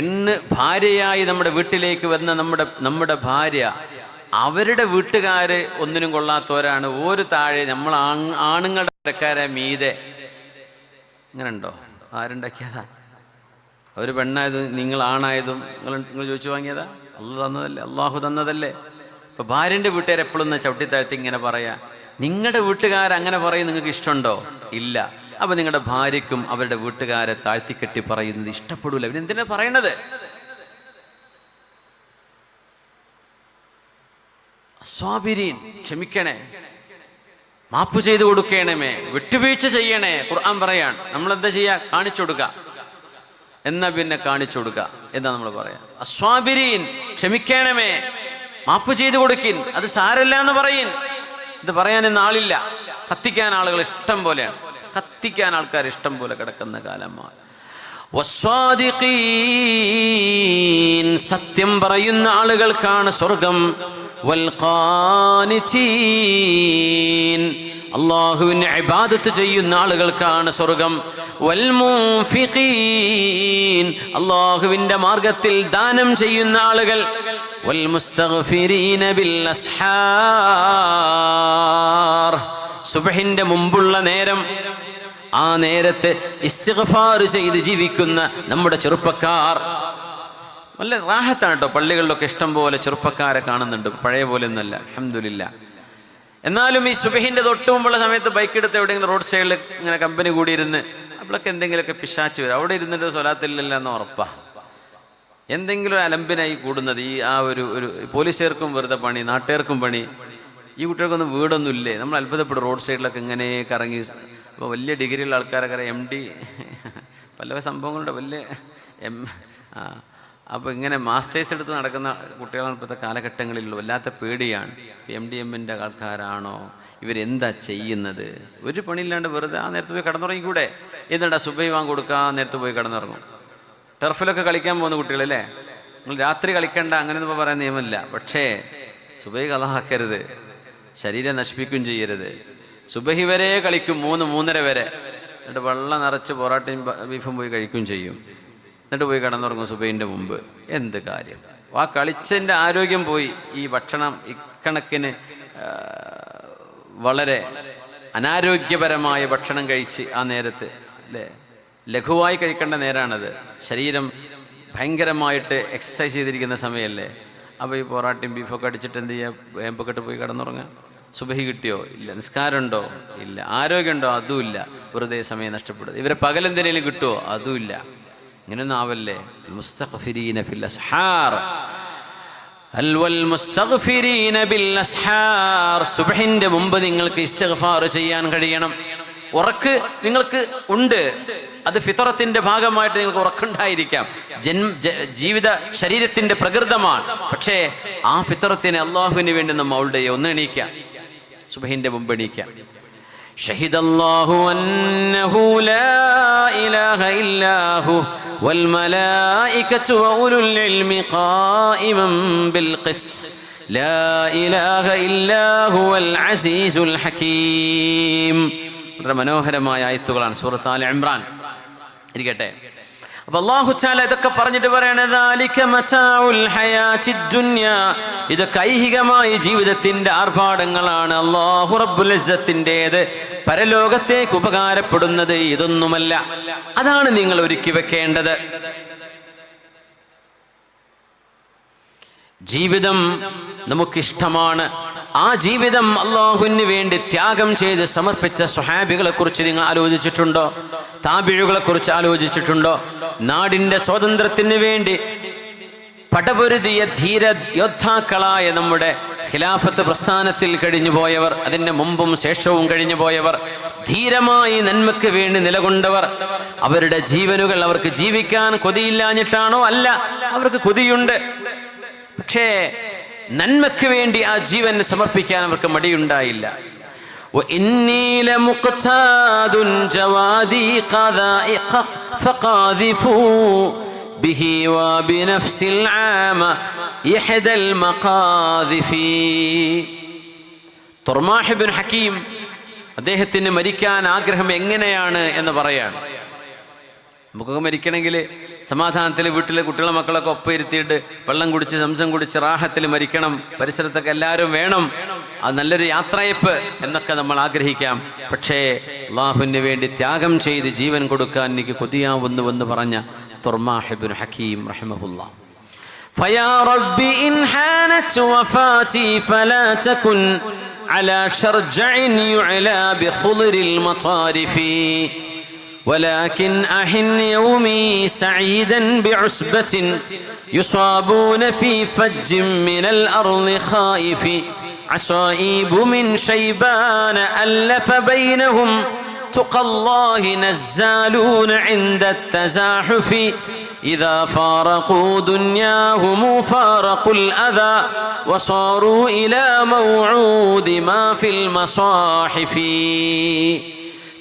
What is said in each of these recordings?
പെണ്ണ് ഭാര്യയായി നമ്മുടെ വീട്ടിലേക്ക് വന്ന നമ്മുടെ നമ്മുടെ ഭാര്യ അവരുടെ വീട്ടുകാര് ഒന്നിനും കൊള്ളാത്തവരാണ്. ഒരു താഴെ നമ്മൾ ആണുങ്ങളുടെ ആൾക്കാരെ മീതെ. ഇങ്ങനെ ഉണ്ടോ ആരുണ്ടാക്കിയതാ? ഒരു പെണ്ണായതും നിങ്ങൾ ആണായതും നിങ്ങൾ നിങ്ങൾ ചോദിച്ചു വാങ്ങിയതാ? അല്ല തന്നതല്ലേ? അള്ളാഹു തന്നതല്ലേ? ഇപ്പൊ ഭാര്യന്റെ വീട്ടുകാർ എപ്പോഴും ചവിട്ടിത്താഴ്ത്തി ഇങ്ങനെ പറയാ. നിങ്ങളുടെ വീട്ടുകാർ അങ്ങനെ പറയും നിങ്ങൾക്ക് ഇഷ്ടമുണ്ടോ? ഇല്ല. അപ്പൊ നിങ്ങളുടെ ഭാര്യയ്ക്കും അവരുടെ വീട്ടുകാരെ താഴ്ത്തിക്കെട്ടി പറയുന്നത് ഇഷ്ടപ്പെടൂല. ഇവരെന്തിനാ പറയണത്? സ്വാബിരീൻ ക്ഷമിക്കണേ. മാപ്പ് ചെയ്തു കൊടുക്കണമേ വിട്ടുവീഴ്ച ചെയ്യണേ. ഖുർആൻ പറയാണ്. നമ്മൾ എന്താ ചെയ്യാ? കാണിച്ചു കൊടുക്ക. എന്നാ പിന്നെ കാണിച്ചു കൊടുക്ക? എന്താ നമ്മൾ പറയാ? അസ്വാബിരീൻ ക്ഷമിക്കണമേ മാപ്പ് ചെയ്തു കൊടുക്കിൻ. അത് സാരല്ല എന്ന് പറയിൻ. ഇത് പറയാൻ ഇന്ന് ആളില്ല. കത്തിക്കാൻ ആളുകൾ ഇഷ്ടം പോലെയാണ്. കത്തിക്കാൻ ആൾക്കാർ ഇഷ്ടം പോലെ കിടക്കുന്ന കാലമാണ്. സത്യം പറയുന്ന ആളുകൾക്കാണ് സ്വർഗം. അള്ളാഹുവിന് ഇബാദത്ത് ചെയ്യുന്ന ആളുകൾക്കാണ് സ്വർഗം. അള്ളാഹുവിന്റെ മാർഗത്തിൽ ദാനം ചെയ്യുന്ന ആളുകൾ. വൽമുസ്തഗ്ഫിരീന ബിൽ അസ്ഹാർ സുബഹിന്റെ മുമ്പുള്ള നേരം. ആ നേരത്തെ ഇസ്തിഗ്ഫാർ ചെയ്ത് ജീവിക്കുന്ന നമ്മുടെ ചെറുപ്പക്കാർ. നല്ല റാഹത്താണ് കേട്ടോ. പള്ളികളിലൊക്കെ ഇഷ്ടം പോലെ ചെറുപ്പക്കാരെ കാണുന്നുണ്ട്. പഴയ പോലെ ഒന്നല്ല അഹമ്മദില്ല എന്നാലും ഈ സുബഹിന്റെ തൊട്ട് മുമ്പുള്ള സമയത്ത് ബൈക്ക് എടുത്ത് എവിടെയെങ്കിലും റോഡ് സൈഡിൽ ഇങ്ങനെ കമ്പനി കൂടിയിരുന്ന് അപ്പോഴൊക്കെ എന്തെങ്കിലുമൊക്കെ പിശാച്ച് വരും. അവിടെ ഇരുന്നിട്ട് സ്വലാത്തില്ലല്ല എന്ന് ഉറപ്പാ. എന്തെങ്കിലും അലമ്പിനായി കൂടുന്നത് ഈ ആ ഒരു ഒരു പോലീസുകാർക്കും വെറുതെ പണി നാട്ടുകാർക്കും പണി. ഈ കുട്ടികൾക്കൊന്നും വീടൊന്നും ഇല്ലേ നമ്മൾ അത്ഭുതപ്പെടും. റോഡ് സൈഡിലൊക്കെ ഇങ്ങനെ കറങ്ങി. അപ്പോൾ വലിയ ഡിഗ്രിയുള്ള ആൾക്കാരൊക്കെ എം ഡി. പല സംഭവങ്ങളുടെ വലിയ എം അപ്പോൾ ഇങ്ങനെ മാസ്റ്റേഴ്സ് എടുത്ത് നടക്കുന്ന കുട്ടികളാണ് ഇപ്പോഴത്തെ കാലഘട്ടങ്ങളിലുള്ളൂ വല്ലാത്ത പേടിയാണ്. എം ഡി എമ്മിന്റെ ആൾക്കാരാണോ? ഇവരെന്താ ചെയ്യുന്നത്? ഒരു പണിയില്ലാണ്ട് വെറുതെ ആ നേരത്തെ പോയി കടന്നുറങ്ങിക്കൂടെ? എന്നിട്ടാ സുബൈ വാങ്ങി കൊടുക്കാൻ നേരത്ത് പോയി കടന്നിറങ്ങും. ടർഫിലൊക്കെ കളിക്കാൻ പോകുന്ന കുട്ടികളല്ലേ നിങ്ങൾ രാത്രി കളിക്കണ്ട അങ്ങനെയൊന്നും പറയാൻ നിയമമില്ല. പക്ഷേ സുബൈ കലാക്കരുത് ശരീരം നശിപ്പിക്കുകയും ചെയ്യരുത്. സുബഹി വരെ കളിക്കും മൂന്ന് മൂന്നര വരെ. എന്നിട്ട് വെള്ളം നിറച്ച് പൊറോട്ടയും ബീഫും പോയി കഴിക്കുകയും ചെയ്യും. എന്നിട്ട് പോയി കിടന്നുറങ്ങും സുബൈന്റെ മുമ്പ്. എന്ത് കാര്യം? ആ കളിച്ചതിന്റെ ആരോഗ്യം പോയി. ഈ ഭക്ഷണം ഇക്കണക്കിന് വളരെ അനാരോഗ്യപരമായ ഭക്ഷണം കഴിച്ച് ആ നേരത്ത് അല്ലേ? ലഘുവായി കഴിക്കേണ്ട നേരാണത്. ശരീരം ഭയങ്കരമായിട്ട് എക്സസൈസ് ചെയ്തിരിക്കുന്ന സമയമല്ലേ അപ്പോൾ ഈ പൊറാട്ടയും ബീഫൊക്കെ അടിച്ചിട്ട് എന്ത് ചെയ്യുക വേമ്പൊക്കെ പോയി കിടന്നുറങ്ങാം സുബഹി കിട്ടിയോ? ഇല്ല. നിസ്കാരമുണ്ടോ? ഇല്ല. ആരോഗ്യമുണ്ടോ? അതുമില്ല വെറുതെ സമയം നഷ്ടപ്പെടുന്നത് ഇവരെ പകലെന്തിനേലും കിട്ടുമോ അതുമില്ല ഇങ്ങനെയൊന്നും ആവല്ലേ? മുസ്തഖഫിരീന ഫിൽ അസ്ഹാർ. സുബഹിന്റെ മുമ്പ് നിങ്ങൾക്ക് ഇസ്തിഗ്ഫാർ ചെയ്യാൻ കഴിയണം. ഉറക്ക് നിങ്ങൾക്ക് ഉണ്ട് അത് ഫിത്തറത്തിന്റെ ഭാഗമായിട്ട് നിങ്ങൾക്ക് ഉറക്കുണ്ടായിരിക്കാം ജന്മ ജ- ജീവിത ശരീരത്തിന്റെ പ്രകൃതമാണ് പക്ഷേ ആ ഫിത്തറത്തിനെ അള്ളാഹുവിന് വേണ്ടി നമ്മൾ അവളുടെ ഒന്ന് എണീക്കാം സുബഹിന്റെ മുമ്പ് എണീക്കാം شهد الله أنه لا إله إلا هو والملائكة وأولو العلم قائما بالقسط لا إله إلا هو العزيز الحكيم വളരെ മനോഹരമായ ആയത്തുകളാണ്. സൂറത്ത് ആൽ ഇമ്രാൻ. ഇരിക്കട്ടെ. അപ്പൊ അല്ലാഹു ചാല ഇതൊക്കെ പറഞ്ഞിട്ട് പറയണത് "ദാലിക മതാഉൽ ഹയാത്തിദ് ദുനിയാ. ഇതൊക്കെ ഐഹികമായ ജീവിതത്തിന്റെ ആർഭാടങ്ങളാണ്. അള്ളാഹു റബ്ബുൽ ഇസ്സത്തിന്റെത് പരലോകത്തേക്ക് ഉപകാരപ്പെടുന്നത് ഇതൊന്നുമല്ല. അതാണ് നിങ്ങൾ ഒരുക്കി വെക്കേണ്ടത്. ജീവിതം നമുക്കിഷ്ടമാണ്. ആ ജീവിതം അള്ളാഹുവിന് വേണ്ടി ത്യാഗം ചെയ്ത് സമർപ്പിച്ച സുഹാബികളെ കുറിച്ച് നിങ്ങൾ ആലോചിച്ചിട്ടുണ്ടോ? താബിഴുകളെ കുറിച്ച് ആലോചിച്ചിട്ടുണ്ടോ? നാടിന്റെ സ്വാതന്ത്ര്യത്തിന് വേണ്ടി പടപൊരുതിയ ധീര യോദ്ധാക്കളായ നമ്മുടെ ഖിലാഫത്ത് പ്രസ്ഥാനത്തിൽ കഴിഞ്ഞു പോയവർ അതിന്റെ മുമ്പും ശേഷവും കഴിഞ്ഞു പോയവർ ധീരമായി നന്മയ്ക്ക് വേണ്ടി നിലകൊണ്ടവർ അവരുടെ ജീവനുകൾ അവർക്ക് ജീവിക്കാൻ കൊതിയില്ലാഞ്ഞിട്ടാണോ? അല്ല അവർക്ക് കൊതിയുണ്ട്. പക്ഷേ നന്മയ്ക്ക് വേണ്ടി ആ ജീവനെ സമർപ്പിക്കാൻ അവർക്ക് മടിയുണ്ടായില്ല. ഹക്കീം അദ്ദേഹത്തിന് മരിക്കാൻ ആഗ്രഹം എങ്ങനെയാണ് എന്ന് പറയാണ്. നമുക്കൊക്കെ മരിക്കണമെങ്കിൽ സമാധാനത്തിൽ വീട്ടിലെ കുട്ടികളെ മക്കളൊക്കെ ഒപ്പം ഇരുത്തിയിട്ട് വെള്ളം കുടിച്ച് സംസം കുടിച്ച് റാഹത്തിൽ മരിക്കണം പരിസരത്തൊക്കെ എല്ലാവരും വേണം അത് നല്ലൊരു യാത്രയപ്പ് എന്നൊക്കെ നമ്മൾ ആഗ്രഹിക്കാം പക്ഷേ അള്ളാഹുവിന് വേണ്ടി ത്യാഗം ചെയ്ത് ജീവൻ കൊടുക്കാൻ എനിക്ക് കൊതിയാവുന്നുവെന്ന് പറഞ്ഞ തുർമാഹിബിൻ ഹക്കീം റഹിമഹുല്ല فيا رب إن حانت وفاتي فلا تكن على شرجع يعلى بخضر المطارف ولكن أحن يومي سعيدا بعسبة يصابون في فج من الأرض خائف. عصائب من شيبان ألف بينهم. تقى الله نزالون عند التزاحف. إذا فارقوا دنياهم فارقوا الأذى. وصاروا إلى موعود ما في المصاحف.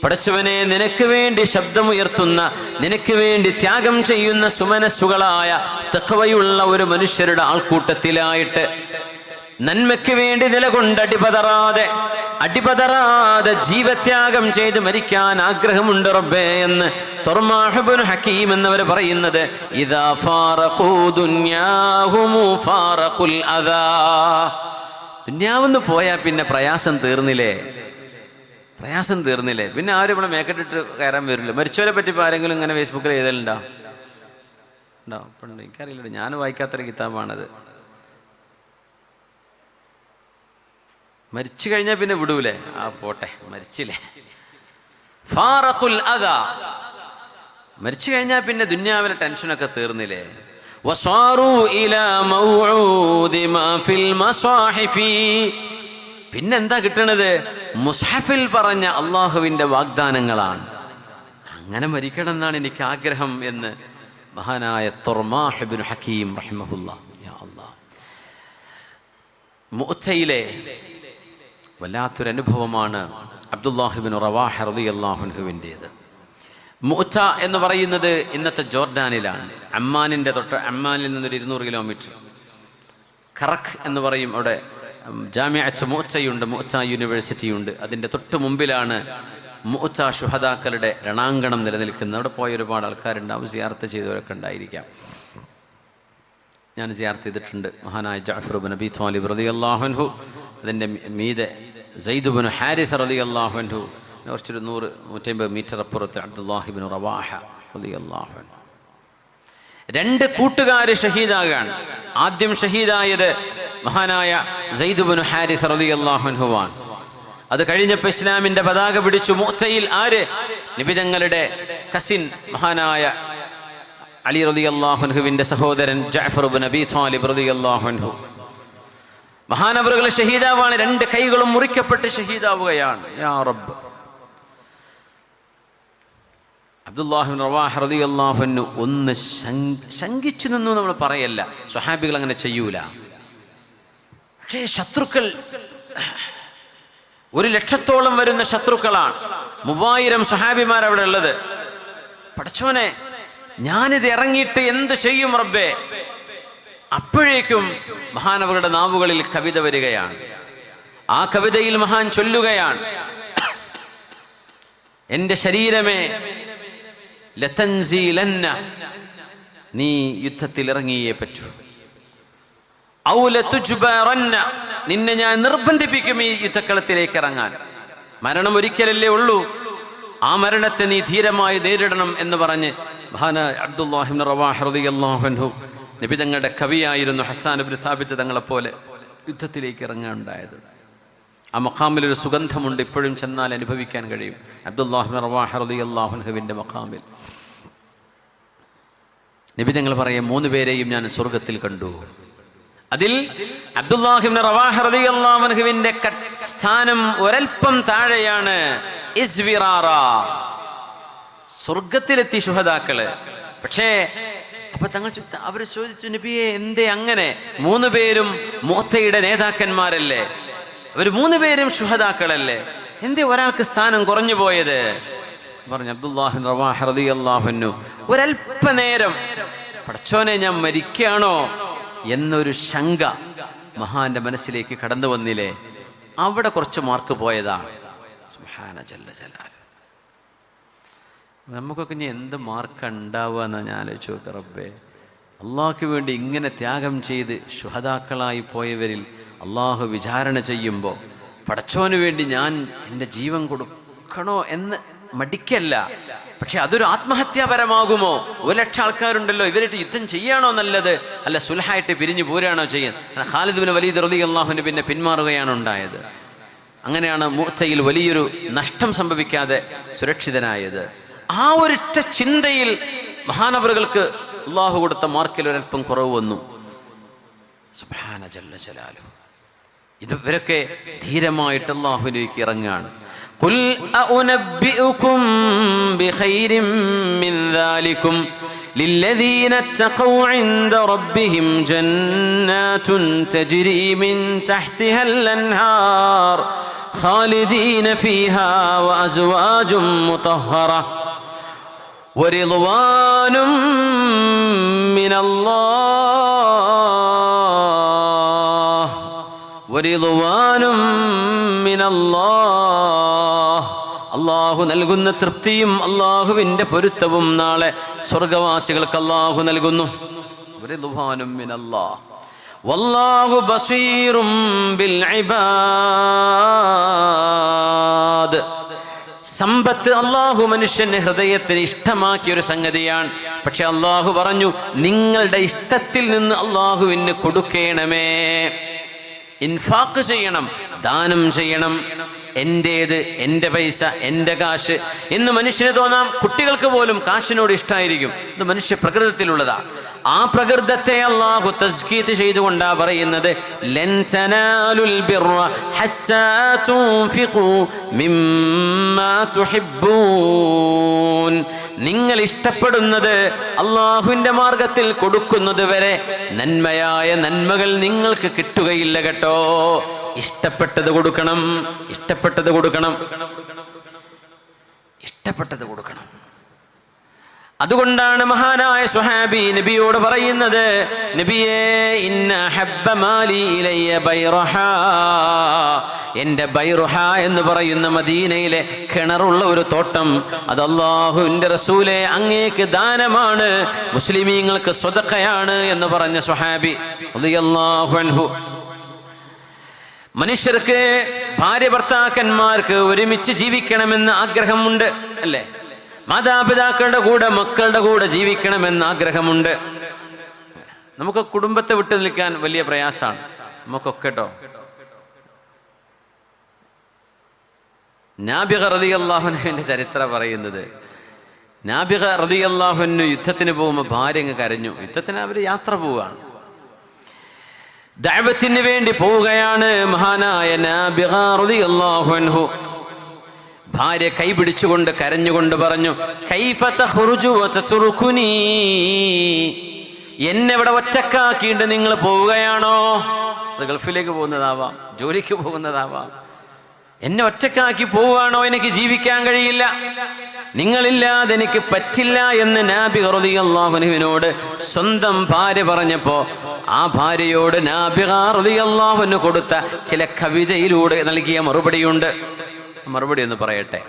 പടച്ചവനെ നിനക്ക് വേണ്ടി ശബ്ദമുയർത്തുന്ന നിനക്ക് വേണ്ടി ത്യാഗം ചെയ്യുന്ന സുമനസ്സുകളായ തക്കവയുള്ള ഒരു മനുഷ്യരുടെ ആൾക്കൂട്ടത്തിലായിട്ട് നന്മയ്ക്ക് വേണ്ടി നിലകൊണ്ട് അടിപതറാതെ അടിപതറാതെ ജീവത്യാഗം ചെയ്ത് മരിക്കാൻ ആഗ്രഹമുണ്ട് റബ്ബേ എന്ന് തൊർമാഹബുൻ ഹക്കീം എന്നവർ പറയുന്നത് ഇതാ ദുന്യാവെന്ന് പോയാൽ പിന്നെ പ്രയാസം തീർന്നില്ലേ? പ്രയാസം തീർന്നില്ലേ? പിന്നെ ആരും നമ്മളെ മേക്കറ്റിട്ട് കയറാൻ വരില്ല. മരിച്ചവരെ പറ്റി ഇപ്പോൾ ആരെങ്കിലും ഇങ്ങനെ ഫേസ്ബുക്കിൽ എഴുതലുണ്ടോ? ഉണ്ടോ? ഇപ്പം എനിക്കറിയില്ല ഞാൻ വായിക്കാത്തൊരു കിതാബാണത്. മരിച്ചു കഴിഞ്ഞാൽ പിന്നെ വിടൂലേ? ആ പോട്ടെ. മരിച്ചില്ലേ? ഫാറഖുൽ അദാ. മരിച്ചു കഴിഞ്ഞാൽ പിന്നെ ദുന്യാവിലെ ടെൻഷനൊക്കെ തീർന്നില്ലേ? വസാറു ഇലാ മൗഊദി മാ ഫിൽ മസ്വാഹിഫി പിന്നെന്താ കിട്ടണത്? മുസ്ഹഫിൽ പറഞ്ഞ അള്ളാഹുവിന്റെ വാഗ്ദാനങ്ങളാണ്. അങ്ങനെ മരിക്കണം എന്നാണ് എനിക്ക് ആഗ്രഹം എന്ന് മഹാനായ തൊർമാഹിബിൻ ഹക്കീം റഹിമഹുല്ല. മുഅത്തയിലെ വല്ലാത്തൊരു അനുഭവമാണ് അബ്ദുല്ലാഹിബിൻ റവാഹ മുഅത്ത എന്ന് പറയുന്നത് ഇന്നത്തെ ജോർഡാനിലാണ്. അമ്മാനിന്റെ തൊട്ട് അമ്മാനിൽ നിന്നൊരു ഇരുന്നൂറ് കിലോമീറ്റർ. ഖറഖ് എന്ന് പറയും അവിടെ. ജാമ്യച്ച മൂച്ചയുണ്ട് മൂച്ച യൂണിവേഴ്സിറ്റിയുണ്ട്. അതിന്റെ തൊട്ട് മുമ്പിലാണ് മൂച്ച ശുഹദാക്കളുടെ രണാങ്കണം നിലനിൽക്കുന്നത്. അവിടെ പോയ ഒരുപാട് ആൾക്കാരുണ്ടാവും സിയാർത്ത് ചെയ്തവരൊക്കെ ഉണ്ടായിരിക്കാം. ഞാൻ സിയാർത്ത് ചെയ്തിട്ടുണ്ട്. മഹാനായ ജാഫറുബ് നബി ത്വാലിബ് റതി അള്ളാഹുൻഹു അതിന്റെ മീതെ സൈദുബിൻ ഹാരിസ് റതി അള്ളാഹുൻഹു കുറച്ചൊരു നൂറ് നൂറ്റമ്പത് മീറ്റർ അപ്പുറത്ത് അബ്ദുല്ലാഹിബിൻ റവാഹ റതി അള്ളാഹുൻഹു രണ്ട് കൂട്ടുകാർ ഷഹീദാകാണ്. ആദ്യം ഷഹീദായത് മഹാനായ സൈദുബിൻ ഹാരിസ് റലി അള്ളാഹുൻഹുവാൻ അത് കഴിഞ്ഞപ്പോൾ ഇസ്ലാമിന്റെ പതാക പിടിച്ചു മൂത്തയിൽ ആര്? നിബിതങ്ങളുടെ കസിൻ മഹാനായ അലി റളിയല്ലാഹു അള്ളാഹുൻഹുവിന്റെ സഹോദരൻ ജാഫർ നബി ത്വാലിബ് റളിയല്ലാഹു അള്ളാഹുൻഹു മഹാനവറുകൾ ഷഹീദാവാണ്. രണ്ട് കൈകളും മുറിക്കപ്പെട്ട് ഷഹീദാവുകയാണ്. യാ റബ്ബ്. അബ്ദുല്ലാഹിബിൻ റവാഹ് റതി അള്ളാഹുനു ഒന്ന് ശങ്കിച്ചു നിന്നു നമ്മൾ പറയല്ല. സ്വഹാബികൾ അങ്ങനെ ചെയ്യൂല. പക്ഷേ ശത്രുക്കൾ ഒരു ലക്ഷത്തോളം വരുന്ന ശത്രുക്കളാണ്. മൂവായിരം സഹാബിമാർ അവിടെ ഉള്ളത്. പഠിച്ചോനെ ഞാനിത് ഇറങ്ങിയിട്ട് എന്ത് ചെയ്യും റബ്ബേ? അപ്പോഴേക്കും മഹാനവരുടെ നാവുകളിൽ കവിത വരികയാണ്. ആ കവിതയിൽ മഹാൻ ചൊല്ലുകയാണ്. എന്റെ ശരീരമേ ലതൻസീലന്ന നീ യുദ്ധത്തിൽ ഇറങ്ങിയേ പറ്റൂ. നിന്നെ ഞാൻ നിർബന്ധിപ്പിക്കും ഈ യുദ്ധക്കളത്തിലേക്ക് ഇറങ്ങാൻ. മരണം ഒരിക്കലല്ലേ ഉള്ളൂ. ആ മരണത്തെ നീ ധീരമായി നേരിടണം എന്ന് പറഞ്ഞ് മഹാന നബി തങ്ങളുടെ കവിയായിരുന്നു ഹസാൻ സാബിത്ത് തങ്ങളെ പോലെ യുദ്ധത്തിലേക്ക് ഇറങ്ങാനുണ്ടായത്. ആ മഖാമിൽ ഒരു സുഗന്ധമുണ്ട് ഇപ്പോഴും ചെന്നാൽ അനുഭവിക്കാൻ കഴിയും. അബ്ദുല്ലാഹിബ് റവാഹ് റളിയല്ലാഹുവിന്റെ മഖാമിൽ. നബി തങ്ങൾ പറയും മൂന്ന് പേരെയും ഞാൻ സ്വർഗത്തിൽ കണ്ടു. അതിൽ അബ്ദുല്ലാഹിബിൻ സ്ഥാനം ഒരൽപ്പം താഴെയാണ്. സ്വർഗത്തിലെത്തി ശുഹദാക്കൾ. പക്ഷേ അപ്പൊ തങ്ങൾ അവർ ചോദിച്ചു നബിയെ എന്തേ അങ്ങനെ? മൂന്ന് പേരും മോത്തയുടെ നേതാക്കന്മാരല്ലേ? അവർ മൂന്ന് പേരും ശുഹദാക്കളല്ലേ? എന്തേ ഒരാൾക്ക് സ്ഥാനം കുറഞ്ഞു പോയത്? പറഞ്ഞു അബ്ദുല്ലാഹിൻ റവാഹ് റളിയല്ലാഹുവിനു ഒരല്പനേരം പടച്ചോനെ ഞാൻ മരിക്കുകയാണോ എന്നൊരു ശങ്ക മഹാന്റെ മനസ്സിലേക്ക് കടന്നു വന്നില്ലേ? അവിടെ കുറച്ച് മാർക്ക് പോയതാണ് നമുക്കൊക്കെ ഇനി എന്ത് മാർക്ക് ഉണ്ടാവുക എന്നാ ഞാൻ ആലോചിച്ചു റബ്ബേ. അള്ളാഹ്ക്ക് വേണ്ടി ഇങ്ങനെ ത്യാഗം ചെയ്ത് ശുഹതാക്കളായി പോയവരിൽ അള്ളാഹു വിചാരണ ചെയ്യുമ്പോൾ പടച്ചോന് വേണ്ടി ഞാൻ എന്റെ ജീവൻ കൊടുക്കണോ എന്ന് മടിക്കല്ല. പക്ഷെ അതൊരു ആത്മഹത്യാപരമാകുമോ? ഒരു ലക്ഷം ആൾക്കാരുണ്ടല്ലോ ഇവരായിട്ട് യുദ്ധം ചെയ്യാണോ നല്ലത്? അല്ല സുലഹായിട്ട് പിരിഞ്ഞു പോരാണോ ചെയ്യാൻ? ഖാലിദ് ബിൻ വലീദ് റലി അള്ളാഹുവിന് പിന്നെ പിന്മാറുകയാണ് ഉണ്ടായത്. അങ്ങനെയാണ് മൂർച്ചയിൽ വലിയൊരു നഷ്ടം സംഭവിക്കാതെ സുരക്ഷിതനായത്. ആ ഒരൊറ്റ ചിന്തയിൽ മഹാനവറുകൾക്ക് അള്ളാഹു കൊടുത്ത മാർക്കിൽ ഒരല്പം കുറവ് വന്നു. സുബ്ഹാന ജല്ല ജലാലു. ഇത് ഇവരൊക്കെ ധീരമായിട്ട് അള്ളാഹുലേക്ക് ഇറങ്ങാണ് قل أنبئكم بخير من ذلكم للذين اتقوا عند ربهم جنات تجري من تحتها الأنهار خالدين فيها وأزواج مطهرة ورضوان من الله ورضوان من الله അള്ളാഹു നൽകുന്ന തൃപ്തിയും അള്ളാഹുവിന്റെ പൊരുത്തവും നാളെ സ്വർഗവാസികൾക്ക് അള്ളാഹു നൽകുന്നു. വല്ലാഹു ബസീറും ബിൽ ഇബാദ് സമ്പത്ത് അള്ളാഹു മനുഷ്യന് ഹൃദയത്തിന് ഇഷ്ടമാക്കിയ ഒരു സംഗതിയാണ്. പക്ഷെ അള്ളാഹു പറഞ്ഞു നിങ്ങളുടെ ഇഷ്ടത്തിൽ നിന്ന് അള്ളാഹുവിന് കൊടുക്കണമേ. ഇൻഫാക്ക് ചെയ്യണം ദാനം ചെയ്യണം. എന്റേത് എന്റെ പൈസ എന്റെ കാശ് എന്ന് മനുഷ്യന് തോന്നാം കുട്ടികൾക്ക് പോലും കാശിനോട് ഇഷ്ടമായിരിക്കും ഇത് മനുഷ്യ പ്രകൃതത്തിലുള്ളതാണ് ആ പ്രകൃതത്തെ അള്ളാഹു തസ്കീത്ത് ചെയ്തുകൊണ്ടാ പറയുന്നത് നിങ്ങൾ ഇഷ്ടപ്പെടുന്നത് അള്ളാഹുവിന്റെ മാർഗത്തിൽ കൊടുക്കുന്നത് വരെ നന്മയായ നന്മകൾ നിങ്ങൾക്ക് കിട്ടുകയില്ല കേട്ടോ. ഇഷ്ടപ്പെട്ടത് കൊടുക്കണം. ഇഷ്ടപ്പെട്ടത് കൊടുക്കണം. ഇഷ്ടപ്പെട്ടത് കൊടുക്കണം. അതുകൊണ്ടാണ് മഹാനായ സുഹാബി നബിയോട് പറയുന്നത് നബിയേ ഇന്ന ഇലയ്യ ബൈറഹ. എന്ന് പറയുന്ന മദീനയിലെ കിണറുള്ള ഒരു തോട്ടം അത് അള്ളാഹുവിന്റെ റസൂലെ അങ്ങേക്ക് ദാനമാണ് മുസ്ലിമീങ്ങൾക്ക് സ്വതക്കയാണ് എന്ന് പറഞ്ഞ സുഹാബി അൻഹു മനുഷ്യർക്ക് ഭാര്യ ഭർത്താക്കന്മാർക്ക് ഒരുമിച്ച് ജീവിക്കണമെന്ന് ആഗ്രഹമുണ്ട് അല്ലേ? മാതാപിതാക്കളുടെ കൂടെ മക്കളുടെ കൂടെ ജീവിക്കണമെന്ന് ആഗ്രഹമുണ്ട്. നമുക്ക് കുടുംബത്തെ വിട്ടു നിൽക്കാൻ വലിയ പ്രയാസമാണ്. നമുക്കൊക്കെ കേട്ടോ നാബിക റതി അള്ളാഹുനുവിന്റെ ചരിത്രം പറയുന്നത് നാബിക റതി അള്ളാഹുനു യുദ്ധത്തിന് പോകുമ്പോൾ ഭാര്യ അങ്ങ് കരഞ്ഞു. യുദ്ധത്തിന് അവർ യാത്ര പോവുകയാണ് ദൈവത്തിന് വേണ്ടി പോവുകയാണ് മഹാനായ അള്ളാഹുൻഹു ഭാര്യ കൈപിടിച്ചുകൊണ്ട് കരഞ്ഞുകൊണ്ട് പറഞ്ഞു? എന്നെ ഇവിടെ ഒറ്റക്കാക്കിയിട്ട് നിങ്ങൾ പോവുകയാണോ? ഗൾഫിലേക്ക് പോകുന്നതാവാം ജോലിക്ക് പോകുന്നതാവാം. എന്നെ ഒറ്റക്കാക്കി പോവുകയാണോ എനിക്ക് ജീവിക്കാൻ കഴിയില്ല നിങ്ങളില്ലാതെ എനിക്ക് പറ്റില്ല എന്ന് നാബി അള്ളാഹുനുവിനോട് സ്വന്തം ഭാര്യ പറഞ്ഞപ്പോ ആ ഭാര്യയോട് നാബി അള്ളാഹുന് കൊടുത്ത ചില കവിതയിലൂടെ നൽകിയ മറുപടിയുണ്ട് മറുപടി ഒന്ന് പറയട്ടെ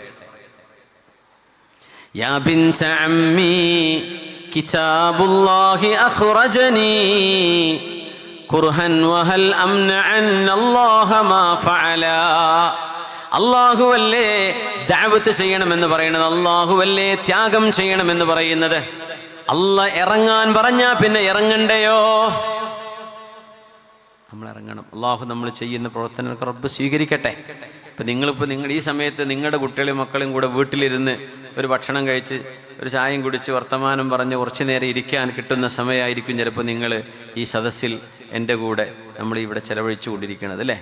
يا بنت عمي كتاب الله أخرجني كرها وهل أمنعن الله ما فعلا അള്ളാഹുവല്ലേ ദാവത്ത് ചെയ്യണമെന്ന് പറയുന്നത്? അള്ളാഹുവല്ലേ ത്യാഗം ചെയ്യണമെന്ന് പറയുന്നത്? അല്ല ഇറങ്ങാൻ പറഞ്ഞാ പിന്നെ ഇറങ്ങണ്ടയോ? നമ്മൾ ഇറങ്ങണം. അള്ളാഹു നമ്മൾ ചെയ്യുന്ന പ്രവർത്തനങ്ങൾക്ക് റബ്ബ് സ്വീകരിക്കട്ടെ. ഇപ്പം നിങ്ങളിപ്പോൾ നിങ്ങൾ ഈ സമയത്ത് നിങ്ങളുടെ കുട്ടികളെയും മക്കളെയും കൂടെ വീട്ടിലിരുന്ന് ഒരു ഭക്ഷണം കഴിച്ച് ഒരു ചായം കുടിച്ച് വർത്തമാനം പറഞ്ഞ് കുറച്ചു നേരം ഇരിക്കാൻ കിട്ടുന്ന സമയമായിരിക്കും ചിലപ്പോൾ നിങ്ങൾ ഈ സദസ്സിൽ എന്റെ കൂടെ നമ്മൾ ഇവിടെ ചെലവഴിച്ചു കൊണ്ടിരിക്കണത് അല്ലേ?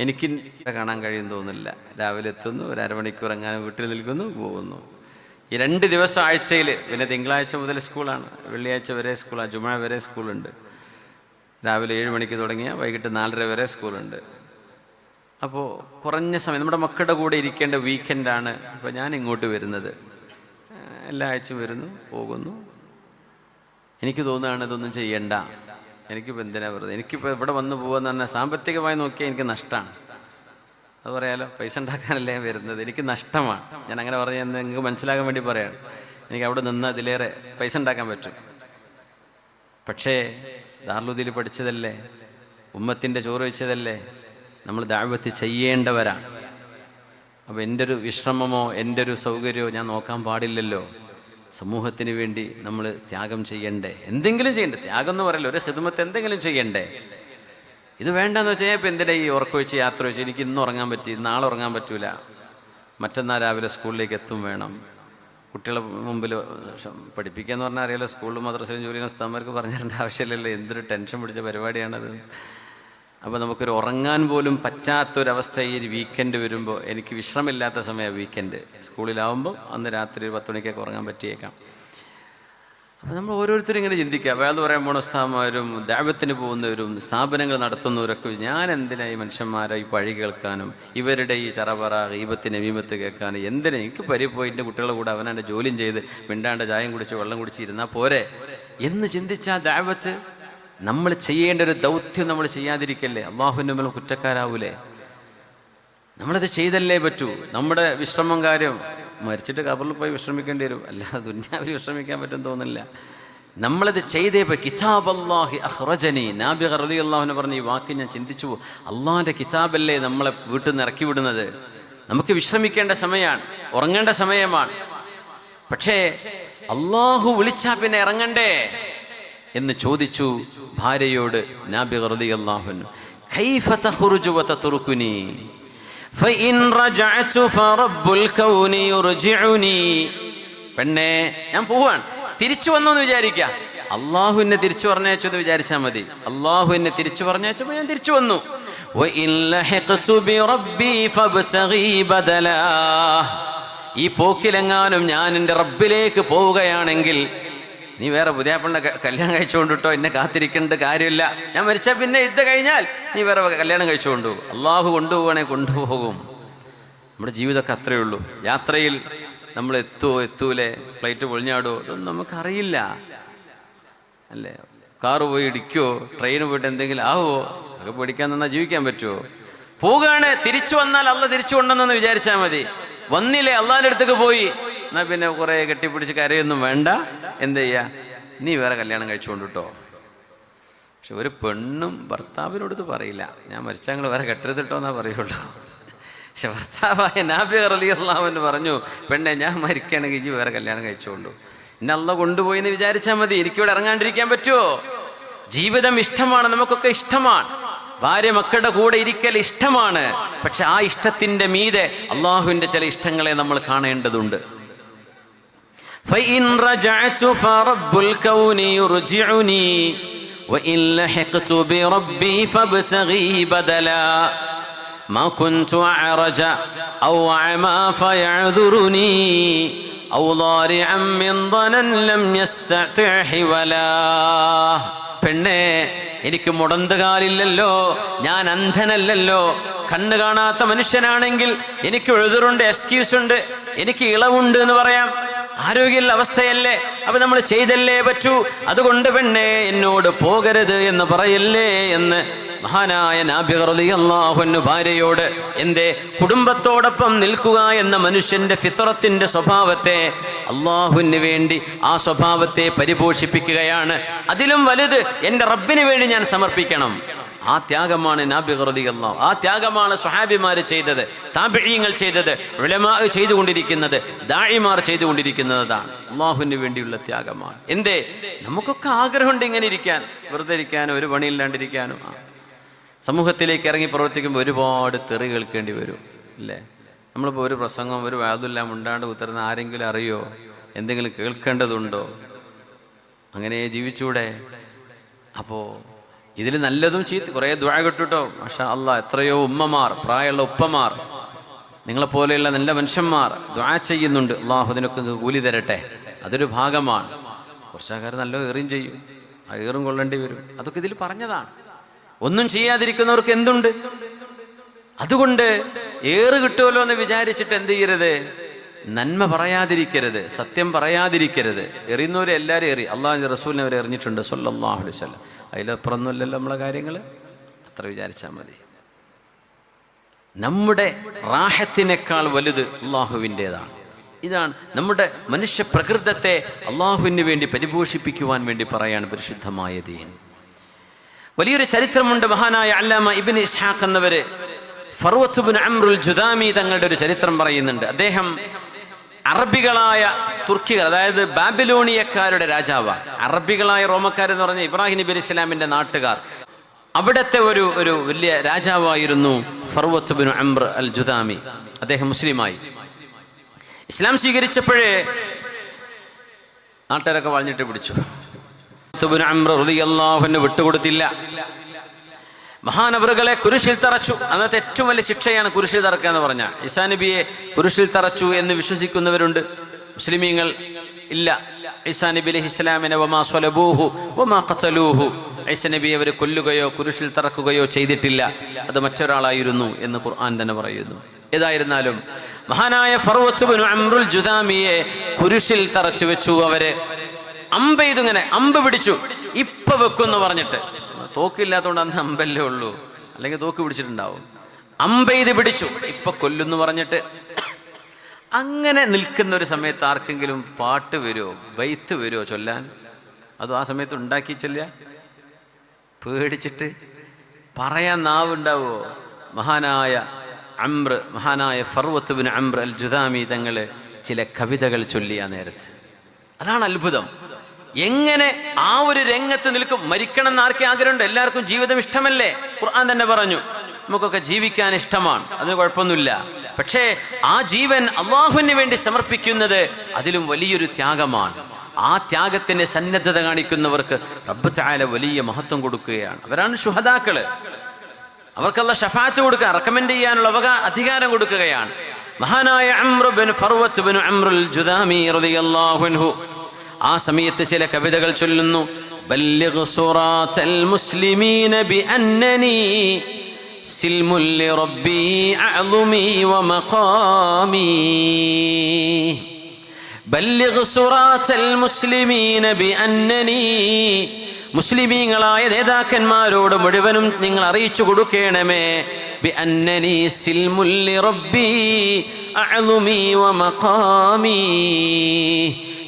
എനിക്ക് കാണാൻ കഴിയും തോന്നില്ല രാവിലെ എത്തുന്നു ഒരു അരമണിക്കൂർ എങ്ങാനും വീട്ടിൽ നിൽക്കുന്നു പോകുന്നു. ഈ രണ്ട് ദിവസം ആഴ്ചയിൽ പിന്നെ തിങ്കളാഴ്ച മുതൽ സ്കൂളാണ്. വെള്ളിയാഴ്ച വരെ സ്കൂളാണ് ജുമ വരെ സ്കൂളുണ്ട്. രാവിലെ ഏഴ് മണിക്ക് തുടങ്ങിയ വൈകിട്ട് നാലര വരെ സ്കൂളുണ്ട്. അപ്പോൾ കുറഞ്ഞ സമയം നമ്മുടെ മക്കളുടെ കൂടെ ഇരിക്കേണ്ട വീക്കെൻഡാണ് ഇപ്പോൾ ഞാൻ ഇങ്ങോട്ട് വരുന്നത്. എല്ലാ ആഴ്ചയും വരുന്നു പോകുന്നു. എനിക്ക് തോന്നുകയാണ് ഇതൊന്നും ചെയ്യണ്ട. എനിക്കിപ്പോൾ എന്തിനാ വെറുതെ? എനിക്കിപ്പോൾ ഇവിടെ വന്ന് പോകുമെന്ന് പറഞ്ഞാൽ സാമ്പത്തികമായി നോക്കിയാൽ എനിക്ക് നഷ്ടമാണ് അത് പറയാലോ? പൈസ ഉണ്ടാക്കാനല്ലേ വരുന്നത്? എനിക്ക് നഷ്ടമാണ്. ഞാൻ അങ്ങനെ പറഞ്ഞ നിങ്ങൾക്ക് മനസ്സിലാക്കാൻ വേണ്ടി പറയാണ്. എനിക്ക് അവിടെ നിന്ന് അതിലേറെ പൈസ ഉണ്ടാക്കാൻ പറ്റും. പക്ഷേ ദാർലുദിയിൽ പഠിച്ചതല്ലേ? ഉമ്മത്തിന്റെ ചോറ് വെച്ചതല്ലേ? നമ്മൾ ദാഴ്വത്തി ചെയ്യേണ്ടവരാണ്. അപ്പോൾ എന്റെ ഒരു വിശ്രമമോ എന്റെ ഒരു സൗകര്യമോ ഞാൻ നോക്കാൻ പാടില്ലല്ലോ. സമൂഹത്തിന് വേണ്ടി നമ്മൾ ത്യാഗം ചെയ്യണ്ടേ? എന്തെങ്കിലും ചെയ്യണ്ടേ? ത്യാഗം എന്ന് പറയല്ലോ. ഒരു ഹിദ്മത്ത് എന്തെങ്കിലും ചെയ്യണ്ടേ? ഇത് വേണ്ടെന്ന് വെച്ചാൽ ഇപ്പം എന്തിനാ ഈ ഉറക്കമൊഴിച്ച് യാത്ര വെച്ച് എനിക്ക് ഇന്ന് ഉറങ്ങാൻ പറ്റി നാളെ ഉറങ്ങാൻ പറ്റൂല? മറ്റന്നാൾ രാവിലെ സ്കൂളിലേക്ക് എത്തും വേണം. കുട്ടികളെ മുമ്പിൽ പഠിപ്പിക്കുക എന്ന് പറഞ്ഞാൽ അറിയാലോ സ്കൂളിലും മദ്രസയിലും ജോലിയിലും ഉസ്താന്മാർക്ക് പറഞ്ഞു തരേണ്ട ആവശ്യമില്ലല്ലോ. എന്തൊരു ടെൻഷൻ പിടിച്ച പരിപാടിയാണത്. അപ്പോൾ നമുക്കൊരു ഉറങ്ങാൻ പോലും പറ്റാത്തൊരവസ്ഥ ഈ ഒരു വീക്കെൻഡ് വരുമ്പോൾ എനിക്ക് വിശ്രമില്ലാത്ത സമയം വീക്കെൻഡ് സ്കൂളിലാവുമ്പോൾ അന്ന് രാത്രി ഒരു പത്ത് മണിക്കൊക്കെ ഉറങ്ങാൻ പറ്റിയേക്കാം. അപ്പോൾ നമ്മൾ ഓരോരുത്തരും ഇങ്ങനെ ചിന്തിക്കുക. എന്ന് പറയാൻ പോണ സ്ഥാപന്മാരും ദൈവത്തിന് പോകുന്നവരും സ്ഥാപനങ്ങൾ നടത്തുന്നവരൊക്കെ ഞാൻ എന്തിനാ ഈ മനുഷ്യന്മാരെ ഈ പഴി കേൾക്കാനും ഇവരുടെ ഈ ചറപറ ഈപത്തിന് മീമത്ത് കേൾക്കാനും എന്തിനാ? എനിക്ക് പരിപ്പോയി എന്റെ കുട്ടികളെ കൂടെ അവനെ ജോലിയും ചെയ്ത് മിണ്ടാണ്ട് ചായം കുടിച്ച് വെള്ളം കുടിച്ച് ഇരുന്നാൽ പോരെ? എന്ന് ചിന്തിച്ചാൽ ദൈവത്ത് നമ്മൾ ചെയ്യേണ്ട ഒരു ദൗത്യം നമ്മൾ ചെയ്യാതിരിക്കല്ലേ? അള്ളാഹുവിന്റെ മേൽ കുറ്റക്കാരാവൂലേ? നമ്മളത് ചെയ്തല്ലേ പറ്റൂ? നമ്മുടെ വിശ്രമം കാര്യം മരിച്ചിട്ട് കബറിൽ പോയി വിശ്രമിക്കേണ്ടി വരും. അല്ലാതെ ദുന്യാവിൽ വിശ്രമിക്കാൻ പറ്റും തോന്നില്ല. നമ്മളത് ചെയ്തേ പോയി കിതാബ് അള്ളാഹി അഹ്റജനി നാബി ഹർദി അള്ളാഹുവിനെ പറഞ്ഞ ഈ വാക്ക് ഞാൻ ചിന്തിച്ചു അള്ളാഹിന്റെ കിതാബല്ലേ നമ്മളെ വീട്ടിൽ നിന്ന് ഇറക്കി വിടുന്നത്? നമുക്ക് വിശ്രമിക്കേണ്ട സമയമാണ്. ഉറങ്ങേണ്ട സമയമാണ്. പക്ഷേ അള്ളാഹു വിളിച്ചാൽ പിന്നെ ഇറങ്ങണ്ടേ? എന്ന് ചോദിച്ചു ഭാര്യയോട് നാബി റതി അള്ളാഹുൻ പെണ്ണേ ഞാൻ പോവാണ്. തിരിച്ചു വന്നു എന്ന് വിചാരിക്ക. അള്ളാഹു എന്നെ തിരിച്ചു പറഞ്ഞയച്ചു എന്ന് വിചാരിച്ചാൽ മതി. അള്ളാഹു എന്നെ തിരിച്ചു പറഞ്ഞയച്ചപ്പോൾ ഞാൻ തിരിച്ചു വന്നു. ഈ പോക്കിലെങ്ങാനും ഞാൻ എന്റെ റബ്ബിലേക്ക് പോവുകയാണെങ്കിൽ നീ വേറെ പുതിയ പെണ്ണ കല്യാണം കഴിച്ചുകൊണ്ടിട്ടോ എന്നെ കാത്തിരിക്കേണ്ട കാര്യമില്ല. ഞാൻ മരിച്ചാൽ പിന്നെ ഇത് കഴിഞ്ഞാൽ നീ വേറെ കല്യാണം കഴിച്ചുകൊണ്ട് പോകും. അള്ളാഹു കൊണ്ടുപോകണേ കൊണ്ടുപോകും. നമ്മുടെ ജീവിതമൊക്കെ അത്രയേ ഉള്ളൂ. യാത്രയിൽ നമ്മൾ എത്തുമോ എത്തൂലേ? ഫ്ലൈറ്റ് പൊളിഞ്ഞാടോ ഇതൊന്നും നമുക്കറിയില്ല. അല്ലേ? കാറ് പോയി ഇടിക്കുമോ ട്രെയിന് പോയിട്ട് എന്തെങ്കിലും ആവോ അതൊക്കെ പേടിക്കാൻ നിന്നാൽ ജീവിക്കാൻ പറ്റുമോ പോവുകയാണ്. തിരിച്ചു വന്നാൽ അല്ല തിരിച്ചു കൊണ്ടെന്നു വിചാരിച്ചാൽ മതി. വന്നില്ലേ? അള്ളാഹിന്റെ അടുത്തേക്ക് പോയി. എന്നാൽ പിന്നെ കുറേ കെട്ടിപ്പിടിച്ച് കരയൊന്നും വേണ്ട. എന്ത് ചെയ്യാ? നീ വേറെ കല്യാണം കഴിച്ചുകൊണ്ട് കേട്ടോ പക്ഷെ ഒരു പെണ്ണും ഭർത്താവിനോട് പറയില്ല. ഞാൻ മരിച്ചാൽ നിങ്ങൾ വേറെ കെട്ടരുതിട്ടോ എന്നാ പറയുള്ളൂ. പക്ഷെ ഭർത്താവായ നാബി അലി അള്ളാഹുവിന് പറഞ്ഞു പെണ്ണെ ഞാൻ മരിക്കുകയാണെങ്കിൽ ഇനി വേറെ കല്യാണം കഴിച്ചോളൂ എന്നെ അള്ള കൊണ്ടുപോയി എന്ന് വിചാരിച്ചാൽ മതി എനിക്കിവിടെ ഇറങ്ങാണ്ടിരിക്കാൻ പറ്റുമോ ജീവിതം ഇഷ്ടമാണ് നമുക്കൊക്കെ ഇഷ്ടമാണ്. ഭാര്യ മക്കളുടെ കൂടെ ഇരിക്കൽ ഇഷ്ടമാണ്. പക്ഷെ ആ ഇഷ്ടത്തിന്റെ മീതെ അള്ളാഹുവിന്റെ ചില ഇഷ്ടങ്ങളെ നമ്മൾ കാണേണ്ടതുണ്ട്. فإن رجعت فرب الكون يرجعني وإن لحقت بربي فابتغي بدلا ما كنت أعرج أو أعمى فيعذرني أو ضارعا من ضنا لم يستطع حولا പെണ്ണേ എനിക്ക് മുടന്തുകാലില്ലല്ലോ ഞാൻ അന്ധനല്ലല്ലോ കണ്ണ് കാണാത്ത മനുഷ്യനാണെങ്കിൽ എനിക്ക് എഴുതറുണ്ട് എക്സ്ക്യൂസ് ഉണ്ട് എനിക്ക് ഇളവുണ്ട് എന്ന് പറയാം ആരോഗ്യമുള്ള അവസ്ഥയല്ലേ? അപ്പൊ നമ്മൾ ചെയ്തല്ലേ പറ്റൂ? അതുകൊണ്ട് പെണ്ണേ എന്നോട് പോകരുത് എന്ന് പറയല്ലേ എന്ന് മഹാനായ നാഭ്യഹൃദയല്ലാഹുന്നു ഭാര്യയോട് എന്റെ കുടുംബത്തോടൊപ്പം നിൽക്കുക എന്ന മനുഷ്യന്റെ ഫിത്രത്തിന്റെ സ്വഭാവത്തെ അള്ളാഹുവിന് വേണ്ടി ആ സ്വഭാവത്തെ പരിപോഷിപ്പിക്കുകയാണ്. അതിലും വലുത് എന്റെ റബ്ബിന് വേണ്ടി ഞാൻ സമർപ്പിക്കണം. ആ ത്യാഗമാണ് നാബിഹൃദിയല്ലാ ആ ത്യാഗമാണ് സുഹാബിമാർ ചെയ്തത് താപിഴയങ്ങൾ ചെയ്തത് വിളമാ ചെയ്തുകൊണ്ടിരിക്കുന്നത് ദാഴിമാർ ചെയ്തുകൊണ്ടിരിക്കുന്നതാണ്. അള്ളാഹുവിന് വേണ്ടിയുള്ള ത്യാഗമാണ്. എന്തേ? നമുക്കൊക്കെ ആഗ്രഹമുണ്ട് ഇങ്ങനെ ഇരിക്കാൻ. വെറുതെ ഇരിക്കാനും ഒരു പണിയില്ലാണ്ടിരിക്കാനും. സമൂഹത്തിലേക്ക് ഇറങ്ങി പ്രവർത്തിക്കുമ്പോൾ ഒരുപാട് തെറി കേൾക്കേണ്ടി വരും അല്ലേ? നമ്മളിപ്പോൾ ഒരു പ്രസംഗം ഒരു വാതുമെല്ലാം ഉണ്ടാണ്ട് ഉത്തരുന്ന ആരെങ്കിലും അറിയോ? എന്തെങ്കിലും കേൾക്കേണ്ടതുണ്ടോ? അങ്ങനെ ജീവിച്ചൂടെ? അപ്പോൾ ഇതിൽ നല്ലതും ചീത്ത കുറേ ദ്വാ കിട്ടുട്ടോ. മാഷാ അല്ല എത്രയോ ഉമ്മമാർ പ്രായമുള്ള ഉപ്പമാർ നിങ്ങളെപ്പോലെയുള്ള നല്ല മനുഷ്യന്മാർ ദ്വാ ചെയ്യുന്നുണ്ട്. അള്ളാഹു അതിനൊക്കെ കൂലി തരട്ടെ. അതൊരു ഭാഗമാണ്. കുറച്ചാൾക്കാർ നല്ല ഏറും ചെയ്യും. ആ ഏറും കൊള്ളേണ്ടി വരും. അതൊക്കെ ഇതിൽ പറഞ്ഞതാണ്. ഒന്നും ചെയ്യാതിരിക്കുന്നവർക്ക് എന്തുണ്ട്? അതുകൊണ്ട് ഏറ് കിട്ടുമല്ലോ എന്ന് വിചാരിച്ചിട്ട് എന്ത് ചെയ്യരുത്? നന്മ പറയാതിരിക്കരുത് സത്യം പറയാതിരിക്കരുത്. എറിയുന്നവരെ എല്ലാവരും എറി. അള്ളാഹു റസൂലിനെ അവരെ എറിഞ്ഞിട്ടുണ്ട് സല്ലല്ലാഹു അലൈഹി വസല്ലം. അതിലപ്പുറമൊന്നുമില്ലല്ലോ നമ്മളെ കാര്യങ്ങൾ? അത്ര വിചാരിച്ചാൽ മതി. നമ്മുടെ റാഹത്തിനേക്കാൾ വലുത് അള്ളാഹുവിന്റെതാണ്. ഇതാണ് നമ്മുടെ മനുഷ്യ പ്രകൃതത്തെ അള്ളാഹുവിന് വേണ്ടി പരിപോഷിപ്പിക്കുവാൻ വേണ്ടി പറയാണ് പരിശുദ്ധമായ ദീൻ. വലിയൊരു ചരിത്രമുണ്ട് മഹാനായ അല്ലാമ ഇബിൻ ഇസ്ഹാഖ് എന്നവര്. ഫറൂത്തുബിൻ അമ്രുൽ ജുദാമി തങ്ങളുടെ ഒരു ചരിത്രം പറയുന്നുണ്ട്. അദ്ദേഹം അറബികളായ തുർക്കികൾ അതായത് ബാബിലോണിയക്കാരുടെ രാജാവാണ് അറബികളായ റോമക്കാരെന്ന് പറഞ്ഞ ഇബ്രാഹിം നബി അലി ഇസ്ലാമിന്റെ നാട്ടുകാർ. അവിടുത്തെ ഒരു ഒരു വലിയ രാജാവായിരുന്നു ഫർവത്ത് ബിൻ അംർ അൽ ജുദാമി അദ്ദേഹം മുസ്ലിമായി. ഇസ്ലാം സ്വീകരിച്ചപ്പോഴേ നാട്ടുകാരൊക്കെ വളഞ്ഞിട്ട് പിടിച്ചു. അംർ റളിയല്ലാഹുവിന് വിട്ടുകൊടുത്തില്ല. മഹാനവറുകളെ കുരിശിൽ തറച്ചു. അന്നത്തെ ഏറ്റവും വലിയ ശിക്ഷയാണ് കുരിശിൽ തറക്കുക എന്ന് പറഞ്ഞ ഇസാ നബിയെ കുരിശിൽ തറച്ചു എന്ന് വിശ്വസിക്കുന്നവരുണ്ട്. മുസ്ലിമീങ്ങൾ ഇല്ല. ഈസാ നബി അലൈഹി ഇസ്ലാമിനെ വമാ സ്വലബൂഹു വമാ ഖതലൂഹു ഐസ നബി അവർ കൊല്ലുകയോ കുരിശിൽ തറക്കുകയോ ചെയ്തിട്ടില്ല. അത് മറ്റൊരാളായിരുന്നു എന്ന് ഖുർആൻ തന്നെ പറയുന്നു. ഏതായിരുന്നാലും മഹാനായ ഫർവത്തുബിനു അമ്രുൽ ജുദാമിയെ കുരിശിൽ തറച്ചു വെച്ചു. അവരെ അമ്പ ഇതിങ്ങനെ അമ്പ് പിടിച്ചു. ഇപ്പൊ വെക്കുമെന്ന് പറഞ്ഞിട്ട് തോക്കില്ലാത്തതുകൊണ്ട് അന്ന് അമ്പല്ലേ ഉള്ളൂ. അല്ലെങ്കിൽ തോക്ക് പിടിച്ചിട്ടുണ്ടാവും. അമ്പെയ്ത് പിടിച്ചു. ഇപ്പൊ കൊല്ലുന്നു പറഞ്ഞിട്ട് അങ്ങനെ നിൽക്കുന്ന ഒരു സമയത്ത് ആർക്കെങ്കിലും പാട്ട് വരുമോ ബൈത്ത് വരുമോ ചൊല്ലാൻ? അത് ആ സമയത്ത് ഉണ്ടാക്കി ചൊല്ല പേടിച്ചിട്ട് പറയാൻ നാവുണ്ടാവോ മഹാനായ അമ്ര മഹാനായ ഫർവത്തുബിൻ അമ്ര അൽ ജുദാമി തങ്ങൾ ചില കവിതകൾ ചൊല്ലിയ നേരത്ത്. അതാണ് അത്ഭുതം. എങ്ങനെ ആ ഒരു രംഗത്ത് നിൽക്കും? മരിക്കണം എന്ന് ആർക്കും ആഗ്രഹമുണ്ട്? എല്ലാവർക്കും ജീവിതം ഇഷ്ടമല്ലേ? ഖുർആൻ തന്നെ പറഞ്ഞു. നമുക്കൊക്കെ ജീവിക്കാൻ ഇഷ്ടമാണ്. അതിന് കുഴപ്പമൊന്നുമില്ല. പക്ഷേ ആ ജീവൻ അള്ളാഹുവിന് വേണ്ടി സമർപ്പിക്കുന്നത് അതിലും വലിയൊരു ത്യാഗമാണ്. ആ ത്യാഗത്തിന്റെ സന്നദ്ധത കാണിക്കുന്നവർക്ക് റബ്ബ് താല വലിയ മഹത്വം കൊടുക്കുകയാണ്. അവരാണ് ശുഹദാക്കൾ. അവർക്കുള്ള ഷഫാത്ത് കൊടുക്കുക റെക്കമെൻഡ് ചെയ്യാനുള്ള അവകാ അധികാരം കൊടുക്കുകയാണ്. മഹാനായ അമ്രുബിൻ ഫർവത്ത് ബിൻ അമ്രുൽ ജുദാമി റളിയല്ലാഹു അൻഹു ആ സമയത്ത് ചില കവിതകൾ ചൊല്ലുന്നു. മുസ്ലിമീങ്ങളായ നേതാക്കന്മാരോട് മുഴുവനും നിങ്ങൾ അറിയിച്ചു കൊടുക്കണമേ. ബിഅന്നനി സിൽമുല്ലി റബ്ബി അഅ്ളുമി വമഖാമി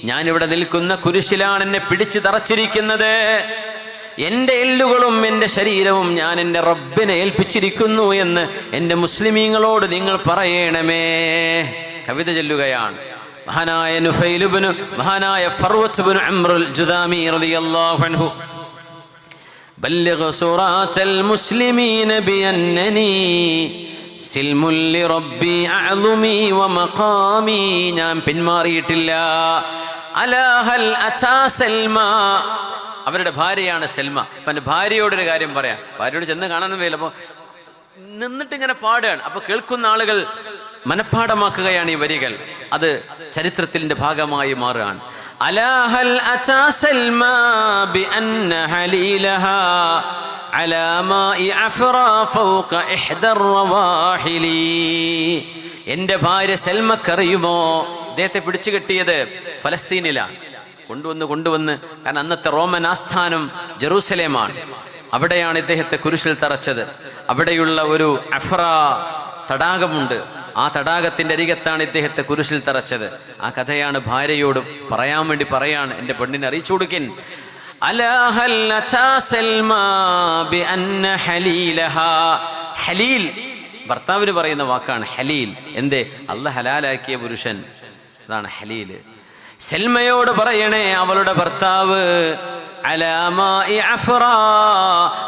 ഞാനിവിടെ നിൽക്കുന്ന കുരിശിലാണ് എന്നെ പിടിച്ചു തറച്ചിരിക്കുന്നത്. എന്റെ എല്ലുകളും എന്റെ ശരീരവും ഞാൻ എന്റെ റബ്ബിനെ ഏൽപ്പിച്ചിരിക്കുന്നു എന്ന് എന്റെ മുസ്ലിമീങ്ങളോട് നിങ്ങൾ പറയണമേ. കവിത ചെല്ലുകയാണ്. മഹാനായ നുഫൈലുബിന് മഹാനായ ഫർവത്തുബിന് അമ്രുൽ ജുദാമി റളിയല്ലാഹു ബല്ലഗ സുറാത്തൽ മുസ്ലിമീന ബിയന്നനീ സിൽമുല്ലി റബ്ബി അഅലുമി വ മഖാമി ഞാൻ പിന്മാറിയിട്ടില്ല. അലഹൽ അതാ സൽമ. അവരുടെ ഭാര്യയാണ് സെൽമ. അപ്പം എന്റെ ഭാര്യയോടൊരു കാര്യം പറയാം. ഭാര്യയോട് ചെന്ന് കാണാനൊന്നും വേല അപ്പോൾ നിന്നിട്ട് ഇങ്ങനെ പാടുകയാണ്. അപ്പോൾ കേൾക്കുന്ന ആളുകൾ മനഃപ്പാടമാക്കുകയാണ് ഈ വരികൾ. അത് ചരിത്രത്തിന്റെ ഭാഗമായി മാറുകയാണ്. അലാഹൽ അതാ സൽമ ബി അന്ന ഹലീലഹ. على ماء عفرا فوق إحدى الرواحل എൻ്റെ ഭാര്യ സെൽമക്കറിയുമോ അദ്ദേഹത്തെ പിടിച്ചു കെട്ടിയത് ഫലസ്തീനിലാണ് കൊണ്ടുവന്ന് കൊണ്ടുവന്ന് കാരണം അന്നത്തെ റോമൻ ആസ്ഥാനം ജെറൂസലേമാണ് അവിടെയാണ് ഇദ്ദേഹത്തെ കുരിശിൽ തറച്ചത് അവിടെയുള്ള ഒരു അഫ്ര തടാകമുണ്ട് ആ തടാകത്തിന്റെ അരികത്താണ് ഇദ്ദേഹത്തെ കുരിശിൽ തറച്ചത് ആ കഥയാണ് ഭാര്യയോട് പറയാൻ വേണ്ടി പറയാണ് എൻ്റെ പെണ്ണിനെ അറിയിച്ചു കൊടുക്കിൻ ഹലീൽ ഭർത്താവിന് പറയുന്ന വാക്കാണ് ഹലീൽ. എന്തേ? അല്ല ഹലാലാക്കിയ പുരുഷൻ. അതാണ് ഹലീൽ. സെൽമയോട് പറയണേ അവളുടെ ഭർത്താവ്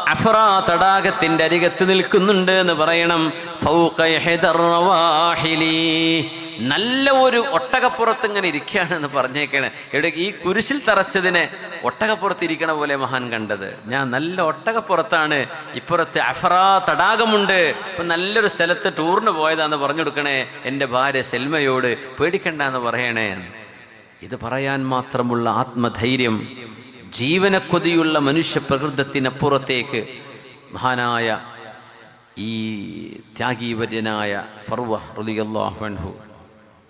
അഫ്ര തടാകത്തിന്റെ അരികത്ത് നിൽക്കുന്നുണ്ട് എന്ന് പറയണം. ഫൗഖ. നല്ല ഒരു ഒട്ടകപ്പുറത്ത് ഇങ്ങനെ ഇരിക്കുകയാണ് എന്ന് പറഞ്ഞേക്കാണ്. ഇവിടെ ഈ കുരിശിൽ തറച്ചതിനെ ഒട്ടകപ്പുറത്ത് ഇരിക്കണ പോലെ മഹാൻ കണ്ടത്. ഞാൻ നല്ല ഒട്ടകപ്പുറത്താണ്. ഇപ്പുറത്ത് അഫറാ തടാകമുണ്ട്. നല്ലൊരു സ്ഥലത്ത് ടൂറിന് പോയതാന്ന് പറഞ്ഞു കൊടുക്കണേ എന്റെ ഭാര്യ സെൽമയോട് പേടിക്കണ്ട എന്ന് പറയണേ. ഇത് പറയാൻ മാത്രമുള്ള ആത്മധൈര്യം ജീവനക്കൊതിയുള്ള മനുഷ്യ പ്രകൃതത്തിനപ്പുറത്തേക്ക് മഹാനായ ഈ ത്യാഗീവര്യനായ ഫർവ റളിയല്ലാഹു അൻഹു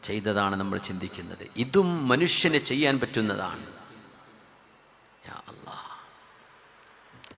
ചെയ്തതാണ് നമ്മൾ ചിന്തിക്കുന്നത്. ഇതും മനുഷ്യന് ചെയ്യാൻ പറ്റുന്നതാണ്.